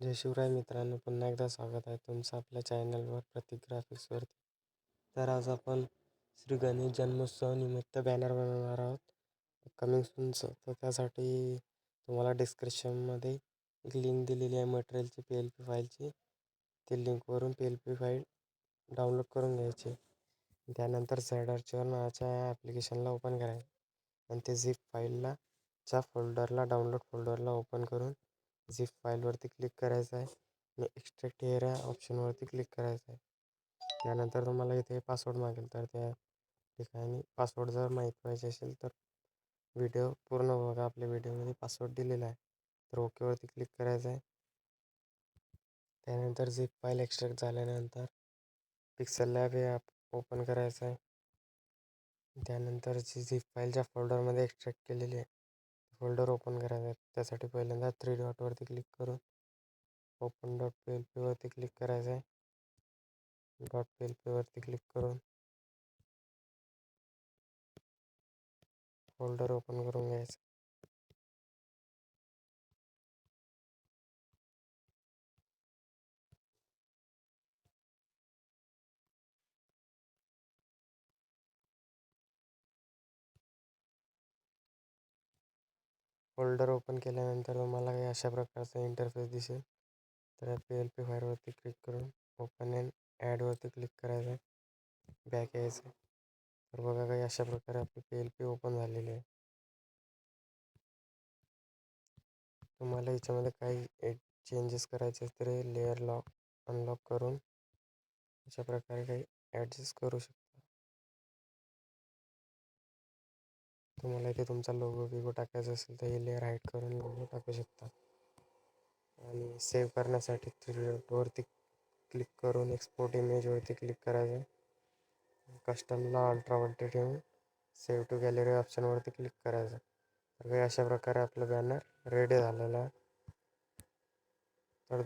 जय शिवराय मित्रांनो पुन्हा एकदा स्वागत आहे तुमचं आपल्या चॅनलवर प्रतीक ग्राफिक्सवरती तर आज आपण श्री गणेश जन्मोत्सवानिमित्त बॅनर बनवणार आहोत. कमिंग सूनचं तर त्यासाठी तुम्हाला डिस्क्रिप्शनमध्ये एक लिंक दिलेली आहे मटेरियलची पी एल पी फाईलची ती लिंकवरून P L P file download करून घ्यायची. त्यानंतर सॅडरच्यावर नावाच्या ॲप्लिकेशनला ओपन करायचं. आणि ते झिप फाईलला च्या फोल्डरला डाउनलोड फोल्डरला ओपन करून झिप फाईलवरती क्लिक करायचं आहे आणि एक्स्ट्रॅक्ट या ऑप्शनवरती क्लिक करायचं आहे. त्यानंतर तुम्हाला इथे पासवर्ड मागेल तर त्या ठिकाणी पासवर्ड जर माहीत पाहिजे असेल तर व्हिडिओ पूर्ण बघा. आपल्या व्हिडिओमध्ये पासवर्ड दिलेला आहे तर ओकेवरती क्लिक करायचं आहे. त्यानंतर झिप फाईल एक्स्ट्रॅक्ट झाल्यानंतर पिक्सल लॅब हे ॲप ओपन करायचं आहे. त्यानंतर जी झिप फाईल ज्या फोल्डरमध्ये एक्स्ट्रॅक्ट केलेली आहे फोल्डर ओपन करायचा आहे त्यासाठी पहिल्यांदा थ्री डॉटवरती क्लिक करून ओपन डॉट पी एल पीवरती क्लिक करायचं आहे डॉट पी एल पीवरती क्लिक करून फोल्डर ओपन करून घ्यायचं. फोल्डर ओपन केल्यानंतर तुम्हाला काही अशा प्रकारचा इंटरफेस दिसेल. तर पी एल पी फायरवरती क्लिक करून ओपन अँड ॲडवरती क्लिक करायचं आहे. बॅक यायचं तर बघा काही अशा प्रकारे आपली पी एल पी ओपन झालेली आहे. तुम्हाला याच्यामध्ये काही चेंजेस करायचे असतील तर लेअर लॉक अनलॉक करून अशा प्रकारे काही ॲडजस्ट करू शकता. तुम्हाला इथे तुमचा लोगो बिगो टाकायचा असेल तर हे लेअर हाईट करून लोगो टाकू शकता. आणि सेव्ह करण्यासाठी वरती क्लिक करून एक्सपोर्ट इमेजवरती क्लिक करायचं. कस्टमला अल्ट्रावरती ठेवून सेव्ह टू गॅलरी ऑप्शनवरती क्लिक करायचं. तर काही अशा प्रकारे आपलं बॅनर रेडी झालेलं आहे. तर